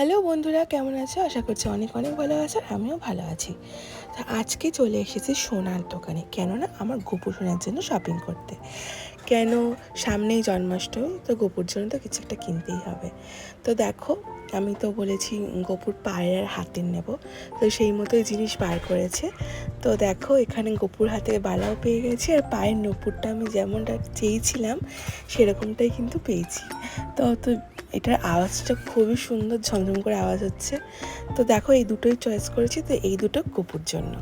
Hello বন্ধুরা, কেমন আছো? আশা করছি অনেক অনেক ভালো আছো আমিও ভালো আছি। তা আজকে চলে এসেছি সোনার দোকানে, কেননা আমার গোপুর সোনার জন্য শপিং করতে। কেন? সামনেই জন্মাষ্টমী, তো গোপুর জন্য তো কিছু একটা কিনতেই হবে। তো দেখো, আমি তো বলেছি গোপুর পায়ের আর হাতের নেব, তো সেই মতোই জিনিস বার করেছে। তো দেখো, এখানে গোপুর হাতে বালাও পেয়ে গেছি আর পায়ের নপুরটা আমি যেমনটা চেয়েছিলাম, সেরকমটাই কিন্তু পেয়েছি। তো তো এটার আওয়াজটা খুবই সুন্দর ঝমঝম করে আওয়াজ হচ্ছে। তো দেখো এই দুটোই চয়েস করেছি, তো এই দুটো কপুর জন্য।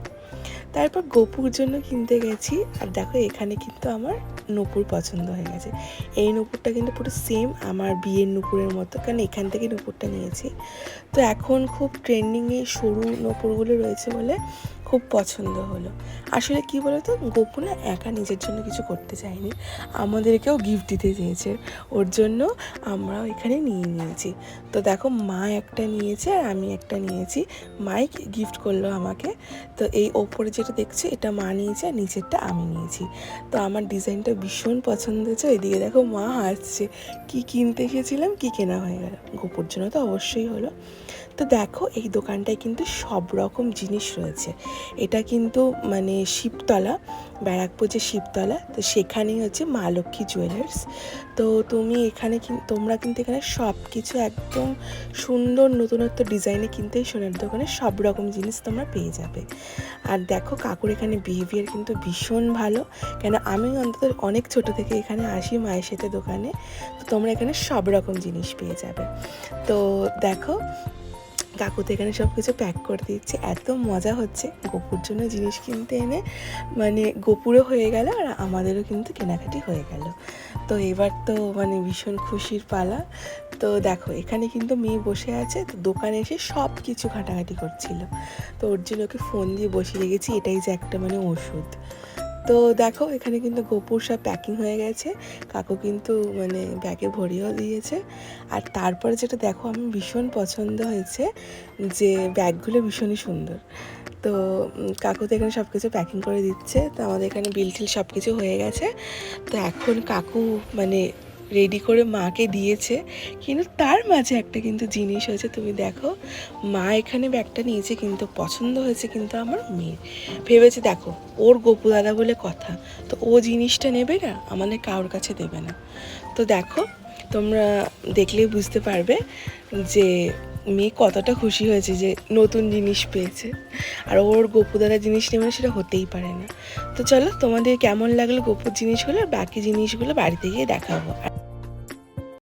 তারপর গোপুর জন্য কিনতে গেছি। আর দেখো, এখানে কিন্তু আমার নূপুর পছন্দ হয়ে গেছে। এই নূপুরটা কিন্তু পুরো সেম আমার বিয়ের নূপুরের মতো, কারণ এখান থেকে নূপুরটা নিয়েছি। তো এখন খুব ট্রেন্ডিংয়ে সরু নূপুরগুলো রয়েছে বলে খুব পছন্দ হলো। আসলে কি বলতো, গোপু না একা নিজের জন্য কিছু করতে চায়নি। আমাদেরকেও গিফট দিতে চেয়েছে। ওর জন্য আমরাও এখানে নিয়ে নিয়েছি। তো দেখো, মা একটা নিয়েছে আর আমি একটা নিয়েছি। মাই গিফট করল আমাকে। তো এই ওপরে যেটা দেখছ, এটা মা নিয়েছে আর নিচেরটা আমি নিয়েছি। তো আমার ডিজাইনটা ভীষণ পছন্দ হয়েছে। এদিকে দেখো মা হাসছে, কি কিনতে এসেছিলাম কি কেনা হয়ে গেল। গোপুর জন্য তো অবশ্যই হলো। তো দেখো, এই দোকানটায় কিন্তু সব রকম জিনিস রয়েছে। এটা কিন্তু মানে শিবতলা, ব্যারাকপুর যে শিবতলা, তো সেখানেই হচ্ছে মা লক্ষ্মী জুয়েলার্স তো তুমি এখানে তোমরা কিন্তু এখানে সব কিছু একদম সুন্দর নতুনত্ব ডিজাইনে কিনতে সোনার দোকানে সব রকম জিনিস তোমরা পেয়ে যাবে। আর দেখো কাকুর এখানে বিহেভিয়ার কিন্তু ভীষণ ভালো। কেন আমি অন্তত অনেক ছোট থেকে এখানে আসি মায়ের সাথে দোকানে। তো তোমরা এখানে সব রকম জিনিস পেয়ে যাবে। তো দেখো কাকু তো এখানে সব কিছু প্যাক করে দিচ্ছে এত মজা হচ্ছে। গোপুর জন্য জিনিস কিনতে এনে মানে গোপুরও হয়ে গেল আর আমাদেরও কিন্তু কেনাকাটি হয়ে গেল। তো এবার তো মানে ভীষণ খুশির পালা। তো দেখো, এখানে কিন্তু মেয়ে বসে আছে। তো দোকানে এসে সব কিছু ঘাটাঘাটি করছিল। তো ওর জন্য ওকে ফোন দিয়ে বসিয়ে রেখেছি। এটাই যে একটা মানে ওষুধ। তো দেখো, এখানে কিন্তু গোপুর সব প্যাকিং হয়ে গেছে। কাকু কিন্তু মানে ব্যাগে ভরিয়েও দিয়েছে। আর তারপরে যেটা দেখো, আমি ভীষণ পছন্দ হয়েছে যে ব্যাগগুলো ভীষণই সুন্দর। তো কাকু তো এখানে সব কিছু প্যাকিং করে দিচ্ছে। তো আমাদের এখানে বিল টিল সব কিছু হয়ে গেছে। তো এখন কাকু মানে রেডি করে মাকে দিয়েছে। কিন্তু তার মাঝে একটা কিন্তু জিনিস হয়েছে, তুমি দেখো, মা এখানে ব্যাগটা নিয়েছে কিন্তু পছন্দ হয়েছে কিন্তু আমার মেয়ের। ভেবেছে দেখো, ওর গোপু দাদা বলে কথা, তো ও জিনিসটা নেবে না, আমাদের কারোর কাছে দেবে না। তো দেখো, তোমরা দেখলেই বুঝতে পারবে যে মেয়ে কতটা খুশি হয়েছে যে নতুন জিনিস পেয়েছে। আর ওর গপু দাদা জিনিস নেবে না সেটা হতেই পারে না। তো চলো, তোমাদের কেমন লাগল গপুর জিনিসগুলো? আর বাকি জিনিসগুলো বাড়িতে গিয়ে দেখাবো। আর